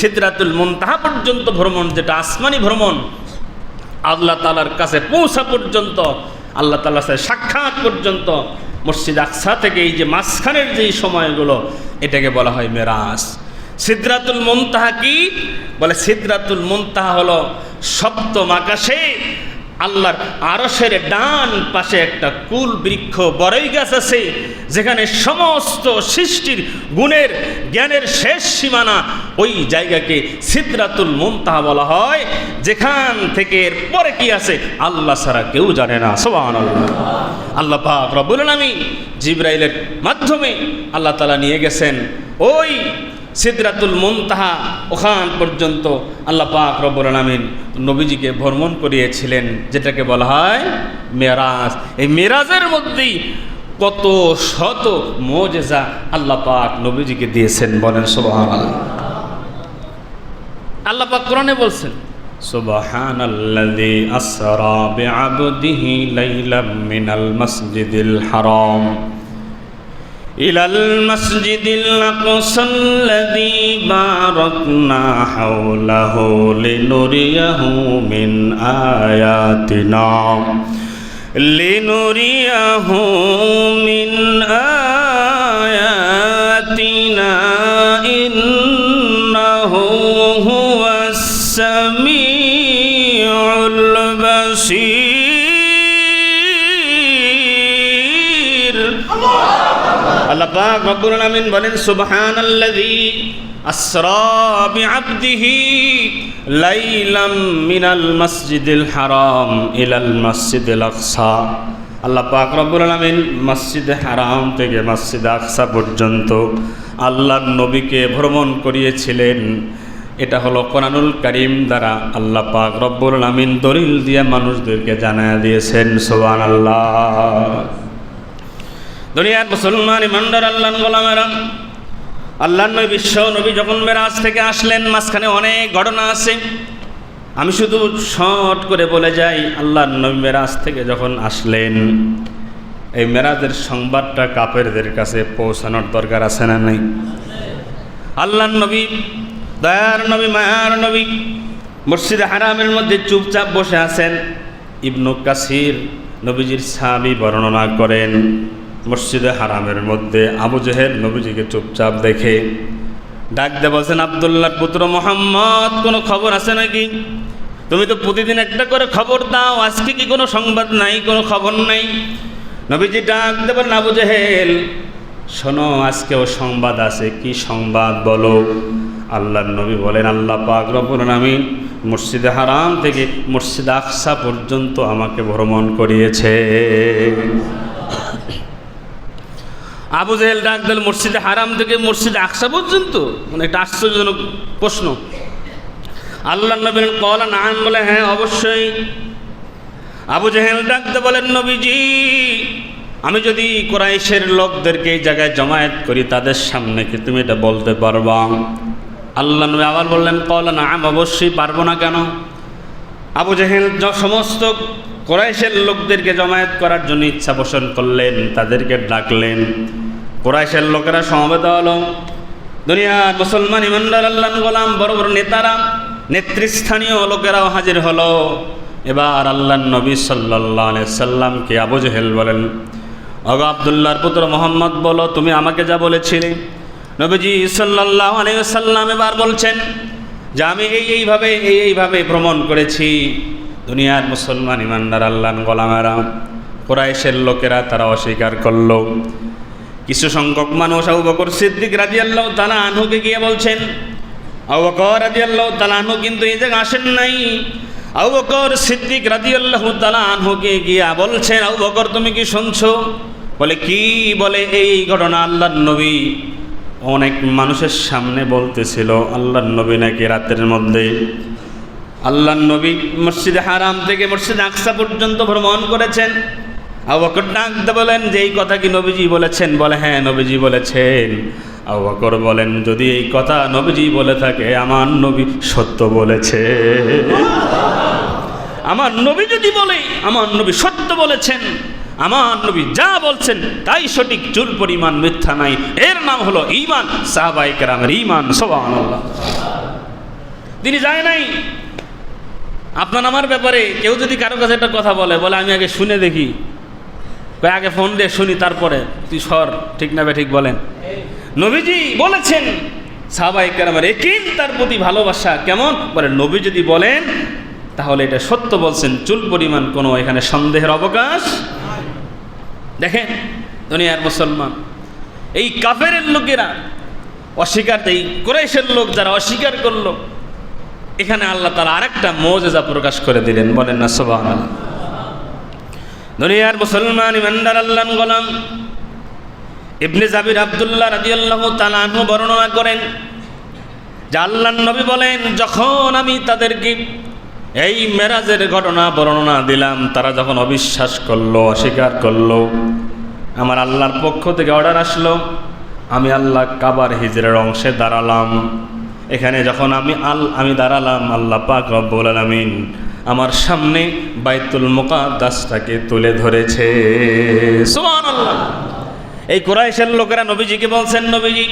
সিদ্রাতুল মুনতাহা পর্যন্ত ভ্রমণ, যেটা আসমানি ভ্রমণ, আল্লাহ তালার কাছে পৌঁছা পর্যন্ত, আল্লাহ তালার সাথে সাক্ষাৎ পর্যন্ত, মসজিদ আকসা থেকে এই যে মাঝখানের যেই সময়গুলো, এটাকে বলা হয় মেরাজ। মন মুনতাহা কি? বলে সিদ্রাতুল মুনতাহা হলো সপ্তম আকাশে আল্লাহর আরসের ডান পাশে একটা কুল বৃক্ষ বড়ই গাছ আছে, যেখানে সমস্ত সৃষ্টির গুণের জ্ঞানের শেষ সীমানা ওই জায়গাকে সিদ্রাতুল মুমতাহা বলা হয়, যেখান থেকে পরে কি আছে আল্লাহ ছাড়া কেউ জানে না সোহান আল্লাহ পাক আলামিন জিব্রাইলের মাধ্যমে আল্লাহ তালা নিয়ে গেছেন। ওই সিদ্রাতুল মুনতাহা, ওখান পর্যন্ত আল্লাহ পাক রব্বুল আলামিন নবীজিকে ভ্রমণ করিয়েছিলেন, যেটাকে বলা হয় মেরাজ। এই মেরাজের মধ্যেই কত শত মোজেজা আল্লাহ পাক নবীজিকে দিয়েছেন বলেন, সুবহানাল্লাহ। আল্লাহ পাক কোরআনে বলছেন, সুবহানাল্লাযী আসরা বিআবদিহি লাইলাম মিনাল মাসজিদিল হারাম। إلى المسجد الأقصى الذي باركنا حوله لنريه من آياتنا لنريه من آياتنا আল্লাহ পাক রব্বুল আলামিন বলেন, সুবহানাল্লাযী আসরা বিআবদিহি লাইলাম মিনাল মাসজিদিল হারাম ইলাল মাসজিদিল আকসা। আল্লাহ পাক রব্বুল আলামিন মসজিদে হারাম থেকে মসজিদ আকসা পর্যন্ত আল্লাহর নবীকে ভ্রমণ করিয়েছিলেন। এটা হলো কোরআনুল করিম দ্বারা আল্লাহ পাক রব্বুল আলামিন দলিল দিয়ে মানুষদেরকে জানায় দিয়েছেন, সুবহানাল্লাহ। দুনিয়ার মুসলমান ইমানদার আল্লাহ গোলামেরা। আল্লাহ নবী বিশ্ব নবী যখন মেরাজ থেকে আসলেন, মাঝখানে অনেক ঘটনা আছে। আমি শুধু শর্ট করে বলে যাই আল্লাহ নবী মেরাজ থেকে যখন আসলেন, এই মেরাজের সংবাদটা কাপেরদের কাছে পৌঁছানোর দরকার আছে না নাই? আল্লাহ নবী, দয়ার নবী, মায়ার নবী মসজিদ হারামের মধ্যে চুপচাপ বসে আছেন। ইবনু কাসির নবীজির সাবি বর্ণনা করেন মসজিদে হারামের মধ্যে আবু জেহেল নবীজিকে চুপচাপ দেখে ডাক দে বলছেন আবদুল্লাহ পুত্র মোহাম্মদ, কোনো খবর আছে নাকি? তুমি তো প্রতিদিন একটা করে খবর দাও, আজকে কি কোনো সংবাদ নাই, কোনো খবর নাই? নবীজি ডাক দে বলেন আবু জেহেল, শোনো, আজকেও সংবাদ আছে, কি সংবাদ বলো? আল্লাহ নবী বলেন, আল্লাহ পাক রব্বুল আলামিন মসজিদে হারাম থেকে মসজিদ আকসা পর্যন্ত আমাকে ভ্রমণ করিয়েছে। আবু জাহেল ডাক দিল, মসজিদে হারাম থেকে মসজিদে আকসা পর্যন্ত? মানে একটা আশ্চর্যজনক প্রশ্ন। আল্লাহ নবীন কলা নাম বলে হ্যাঁ অবশ্যই। আবু জাহেল ডাকতে বলেন নবীজি, আমি যদি কোরাইশের লোকদেরকে এই জায়গায় জমায়েত করি, তাদের সামনে কি তুমি এটা বলতে পারবা? আল্লাহ নবী আবার বললেন কলা নাম অবশ্যই পারব না কেন? আবু জাহেল সমস্ত কোরাইশের লোকদেরকে জমায়েত করার জন্য ইচ্ছা পোষণ করলেন, তাদেরকে ডাকলেন। কোরাইশের লোকেরা সমবেত হলো। দুনিয়ার মুসলমান ইমানদার আল্লাহ গোলাম, বড় বড় নেতারা, নেতৃস্থানীয় লোকেরাও হাজির হলো। এবার আল্লাহ নবী সাল্লাহ সাল্লামকে আবু জেহেল বলেন অগ আবদুল্লাহর পুত্র মোহাম্মদ, বলো তুমি আমাকে যা বলেছিলে। নবীজি সাল্লাহ সাল্লাম এবার বলছেন, যে আমি এই এইভাবে এই এইভাবে ভ্রমণ করেছি। দুনিয়ার মুসলমান ইমানদার আল্লাহ গোলামেরা, কোরাইশের লোকেরা তারা অস্বীকার করল। কিছু সংখ্যক মানুষ আবু বকর সিদ্দিক রাজি আল্লাহ তালা আনহুকে গিয়ে বলছেন, আবু বকর রাজি আল্লাহ তালা আনহু কিন্তু এই জায়গায় আসেন নাই। আবু বকর সিদ্দিক রাজি আল্লাহ তালা আনহুকে গিয়া বলছেন, আবু বকর, তুমি কি শুনছো? বলে, কি বলে এই ঘটনা? আল্লাহর নবী অনেক মানুষের সামনে বলতেছিল, আল্লাহর নবী নাকি রাতের মধ্যে? আল্লাহ নবী মসজিদে হারাম থেকে মসজিদ আকসা পর্যন্ত ভ্রমণ করেছেন। আবু বকর ডাকতে বলেন, যে এই কথা কি নবীজি বলেছেন? বলে হ্যাঁ নবীজি বলেছেন। আবু বকর বলেন, যদি এই কথা নবীজি বলে থাকে, আমার নবী সত্য বলেছে। আমার নবী যদি বলে, আমার নবী সত্য বলেছেন, আমার নবী যা বলছেন, তাই সঠিক, চুল পরিমাণ মিথ্যা নাই। এর নাম হলো ইমান সাহাবাই কেরামের ইমান সোবান তিনি যায় নাই। আপনার আমার ব্যাপারে কেউ যদি কারও কাছে একটা কথা বলে বলে, আমি আগে শুনে দেখি। আগে ফোন দিয়ে শুনি, তারপরে। তুই সর, ঠিক না ঠিক বলেন। নবীজি বলেছেন সাহাবাই কেরামের একিন তার প্রতি ভালোবাসা কেমন? বলে, নবী যদি বলেন, তাহলে এটা সত্য বলছেন, চুল পরিমাণ কোনো এখানে সন্দেহের অবকাশ দেখেন, দুনিয়ার মুসলমান, এই কাফের লোকেরা অস্বীকার, এই কোরাইশের লোক যারা অস্বীকার করল, এখানে আল্লাহ তারা আরেকটা মৌজেজা প্রকাশ করে দিলেন, বলেন না সবাহ দুনিয়ার মুসলমান ইমানদার আল্লাহ গোলাম ইবনে জাবির আবদুল্লাহ রাজিয়াল্লাহ তালাহু বর্ণনা করেন যে আল্লাহ নবী বলেন, যখন আমি তাদেরকে এই মেরাজের ঘটনা বর্ণনা দিলাম, তারা যখন অবিশ্বাস করল, অস্বীকার করল, আমার আল্লাহর পক্ষ থেকে অর্ডার আসলো, আমি আল্লাহ কাবার হিজরের অংশে দাঁড়ালাম। এখানে যখন আমি আল আমি দাঁড়ালাম, আল্লাহ পাক রব্বুল আলামিন আমার সামনে বাইতুল মুকাদ্দাসটাকে তুলে ধরেছে। এই কুরাইশের লোকেরা নবীজিকে বলছেন, নবীজি,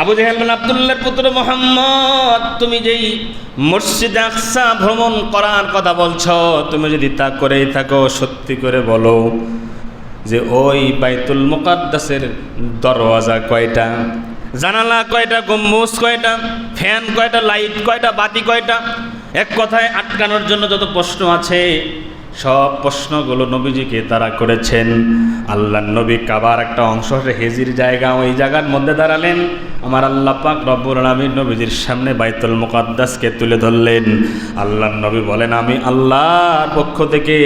আবু জাহেল বিন আব্দুল্লাহর পুত্র মোহাম্মদ, তুমি যেই মসজিদ আকসা ভ্রমণ করার কথা বলছ, তুমি যদি তা করেই থাকো, সত্যি করে বলো যে ওই বাইতুল মুকাদ্দাসের দরওয়াজা কয়টা, জানালা কয়টা, গম্বুজ কয়টা, ফ্যান কয়টা, লাইট কয়টা, বাতি কয়টা এক কথায় আটকানোর জন্য যত প্রশ্ন আছে, সব প্রশ্নগুলো নবীজিকে তারা করেছেন। আল্লাহ নবী কাবার একটা অংশ হেজির জায়গা, ওই জায়গার মধ্যে দাঁড়ালেন। আমার আল্লাহ পাক রব্বুল আলমীর নবীজির সামনে বাইতুল মুকাদ্দাসকে তুলে ধরলেন। আল্লাহ নবী বলেন, আমি আল্লাহর পক্ষ থেকে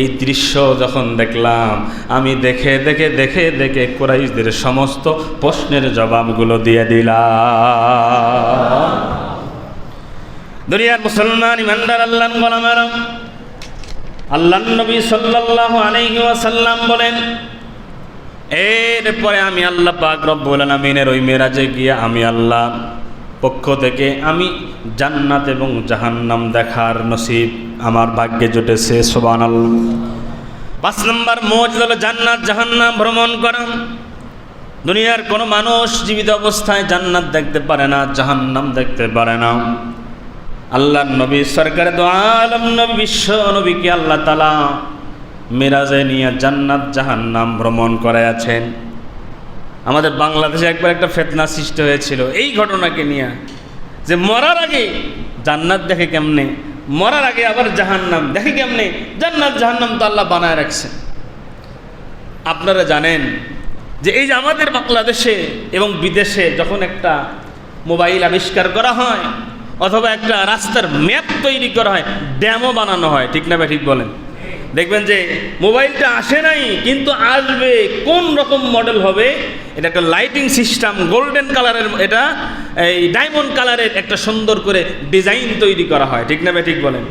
এই দৃশ্য যখন দেখলাম, আমি দেখে দেখে দেখে দেখে কোরাইশদের সমস্ত প্রশ্নের জবাবগুলো দিয়ে দিলাম। দুনিয়ার মুসলমান ইমানদার আল্লাহ গোলামারাম আল্লাহ নবী সাল্লাল্লাহু আলাইহি ওয়াসাল্লাম বলেন, এরপরে আমি আল্লাহ পাক রব্বুল আলামিনের ওই মেরাজে গিয়ে আমি আল্লাহ পক্ষ থেকে আমি জান্নাত এবং জাহান্নাম দেখার নসিব আমার ভাগ্যে জুটেছে, সুবহানাল্লাহ। পাঁচ নম্বর মোজ হলো জান্নাত, জাহান্নাম ভ্রমণ করা। দুনিয়ার কোনো মানুষ জীবিত অবস্থায় জান্নাত দেখতে পারে না, জাহান্নাম দেখতে পারে না। আল্লাহ নবী সরকার আলম নবী, বিশ্ব নবীকে আল্লাহ তালা মিরাজে নিয়ে জান্নাত, জাহান্নাম ভ্রমণ করে আছেন আমাদের বাংলাদেশে একবার একটা ফেতনা সৃষ্টি হয়েছিল এই ঘটনাকে নিয়ে, যে মরার আগে জান্নাত দেখে কেমনে, মরার আগে আবার জাহান্নাম দেখে কেমনে, জান্নাত, জাহান্নাম তো আল্লাহ বানায় রাখছেন। আপনারা জানেন যে এই যে আমাদের বাংলাদেশে এবং বিদেশে যখন একটা মোবাইল আবিষ্কার করা হয় অথবা একটা রাস্তার ম্যাপ তৈরি করা হয়, ড্যামও বানানো হয়, ঠিক না ভাই, ঠিক বলেন? দেখবেন যে মোবাইলটা আসে নাই, কিন্তু আসবে, কোন রকম মডেল হবে? এটা একটা লাইটিং সিস্টেম গোল্ডেন কালারের এটা এই ডায়মন্ড কালারের একটা সুন্দর করে ডিজাইন তৈরি করা হয়, ঠিক না ভাই, ঠিক বলেন?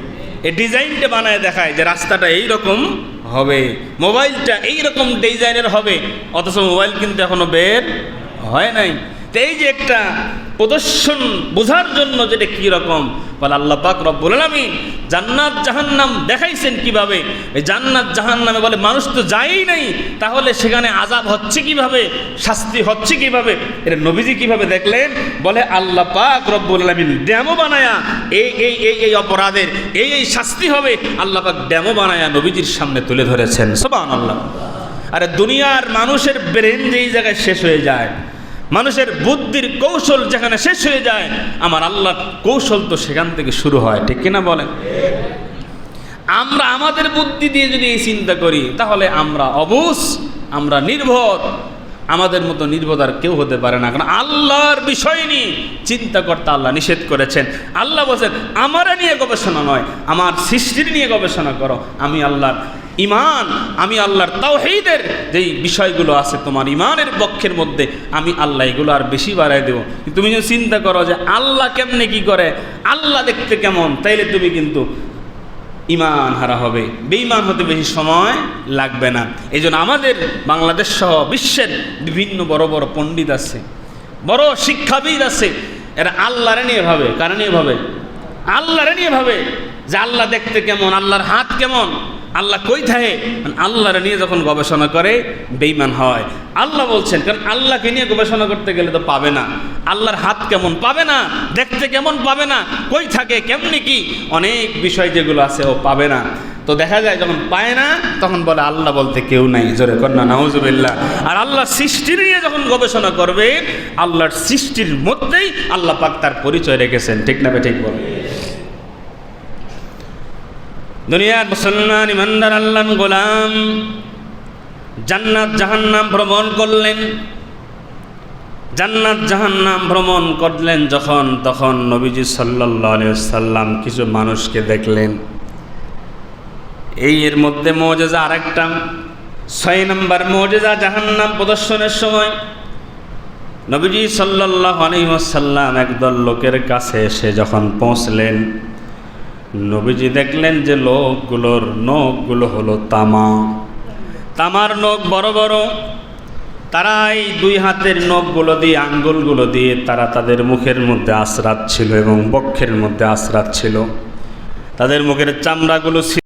এই ডিজাইনটা বানায় দেখায় যে রাস্তাটা এই রকম হবে, মোবাইলটা এই রকম ডিজাইনের হবে, অথচ মোবাইল কিন্তু এখনও বের হয় নাই। এই যে একটা প্রদর্শন বোঝার জন্য যেটা কী রকম? বলে আল্লাহ পাক রব্বুল আলামিন জান্নাত জাহান্নাম দেখাইছেন কীভাবে? এই জান্নাত জাহান্নামে বলে মানুষ তো যায়ই নাই, তাহলে সেখানে আজাব হচ্ছে কীভাবে? শাস্তি হচ্ছে কীভাবে? এটা নবীজি কীভাবে দেখলেন? বলে আল্লাহ পাক রব্বুল আলামিন ড্যামো বানায়া, এই এই এই এই অপরাধের, এই এই শাস্তি হবে, আল্লাহ পাক ড্যামো বানায়া নবীজির সামনে তুলে ধরেছেন। সুবহানাল্লাহ। আরে দুনিয়ার মানুষের ব্রেন যেই জায়গায় শেষ হয়ে যায় মানুষের বুদ্ধির কৌশল যেখানে শেষ হয়ে যায়, আমার আল্লাহর কৌশল তো সেখান থেকে শুরু হয়, ঠিক কিনা বলেন? আমরা আমাদের বুদ্ধি দিয়ে যদি এই চিন্তা করি, তাহলে আমরা অবুস আমরা নির্ভর আমাদের মতো নির্ভর কেউ হতে পারে না। কারণ আল্লাহর বিষয় নিয়ে চিন্তা করতে আল্লাহ নিষেধ করেছেন। আল্লাহ বলছেন, আমারা নিয়ে গবেষণা নয়, আমার সৃষ্টির নিয়ে গবেষণা করো। আমি আল্লাহর ইমান আমি আল্লাহর তাওহীদের যেই বিষয়গুলো আছে তোমার ইমানের পক্ষের মধ্যে, আমি আল্লাহ এগুলো আর বেশি বাড়াই দেবো। তুমি যদি চিন্তা করো যে আল্লাহ কেমনে কি করে, আল্লাহ দেখতে কেমন, তাইলে তুমি কিন্তু ইমান হারা হবে। বেঈমান হতে বেশি সময় লাগবে না। এই আমাদের বাংলাদেশ সহ বিশ্বের বিভিন্ন বড় বড় পণ্ডিত আছে, বড় শিক্ষাবিদ আছে, এরা আল্লাহরে নিয়ে ভাবে। কারণে ভাবে? আল্লাহরে নিয়ে ভাবে যে আল্লাহ দেখতে কেমন, আল্লাহর হাত কেমন? আল্লাহ কই থাকে? মানে আল্লাহরে নিয়ে যখন গবেষণা করে বেইমান হয়। আল্লাহ বলছেন, কারণ আল্লাহকে নিয়ে গবেষণা করতে গেলে তো পাবে না। আল্লাহর হাত কেমন পাবে না, দেখতে কেমন পাবে না, কই থাকে, কেমনি কি? অনেক বিষয় যেগুলো আছে ও পাবে না। তো দেখা যায় যখন পায় না, তখন বলে আল্লাহ বলতে কেউ নাই। জোরে কন্যা নাউজুবিল্লাহ। আর আল্লাহ সৃষ্টির নিয়ে যখন গবেষণা করবে, আল্লাহর সৃষ্টির মধ্যেই আল্লাহ পাক তার পরিচয় রেখেছেন। ঠিক না ঠিক বলে? দুনিয়ার মুসলমান ইমানদার আল্লাহ গোলাম। জান্নাত জাহান্নাম ভ্রমণ করলেন। জান্নাত জাহান্নাম ভ্রমণ করলেন যখন, তখন নবীজি সাল্লাহ সাল্লাম কিছু মানুষকে দেখলেন। এই এর মধ্যে মৌজেজা আরেকটা। ছয় নম্বর মৌজেজা জাহান্নাম প্রদর্শনের সময় নবীজি সাল্লাহ আলহিমসাল্লাম একদল লোকের কাছে এসে যখন পৌঁছলেন নবীজি দেখলেন যে লোকগুলোর নখগুলো হলো তামা। তামার নখ বড় বড়। তারা এই দুই হাতের নখগুলো দিয়ে, আঙ্গুলগুলো দিয়ে তারা তাদের মুখের মধ্যে আশ্রাত ছিল এবং বক্ষের মধ্যে আশ্রাত ছিল। তাদের মুখের চামড়াগুলো ছিল